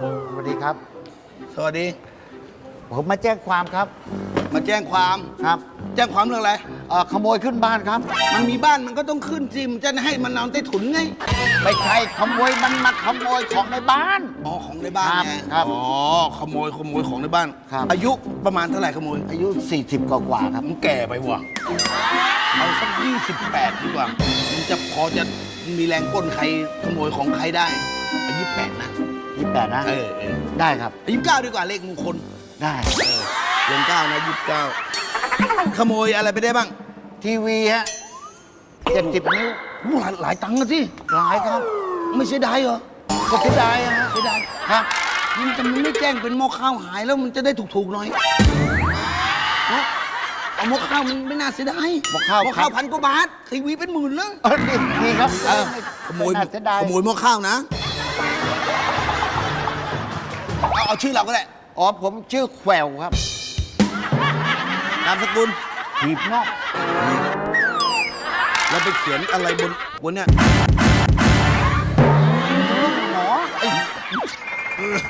สวัสดีครับ สวัสดี ผมมาแจ้งความครับ มาแจ้งความครับ แจ้งความเรื่องอะไร เอ่อขโมยขึ้นบ้านครับ มันมีบ้านมันก็ต้องขึ้นสิมันจะให้มันนอนใต้ถุนไงไม่ใช่ขโมยมันมาขโมยของในบ้าน อ๋อของในบ้านไงครับอ๋อขโมยขโมยของในบ้าน ครับ อายุประมาณเท่าไหร่ขโมยอายุ 40 กว่าๆครับมันแก่ไปว่ะเอาสักยี่สิบแปดดีกว่ามันจะพอจะมีแรงก้นใครขโมยของใครได้อายุแปดนะ 28นะ เออเออได้ครับอายุเก้าดีกว่าเลขมงคลได้เลขเก้านะยี่สิบเก้าขโมยอะไรไปได้บ้างทีวีฮะ70นิ้วโอ้หลายหลายตังค์อะสิหลายครับ ไม่เสียดายเหรอ ก็เสียดายอะฮะเสียดายครับมันจะไม่แจ้งเป็นหม้อข้าวหายแล้วมันจะได้ถูกๆหน่อยฮะเอาหม้อข้าวมันไม่น่าเสียดายหม้อข้าวหม้อข้าวพันกว่าบาททีวีเป็นหมื่นแล้วเออดีดีครับเออขโมยไน่าเสียดายขโมยหม้อข้าวนะ เอาเอาชื่อเราก็ได้อ๋อผมชื่อแคววครับนามสกุลหีบนอก เราไปเขียนอะไรบนบนเนี่ย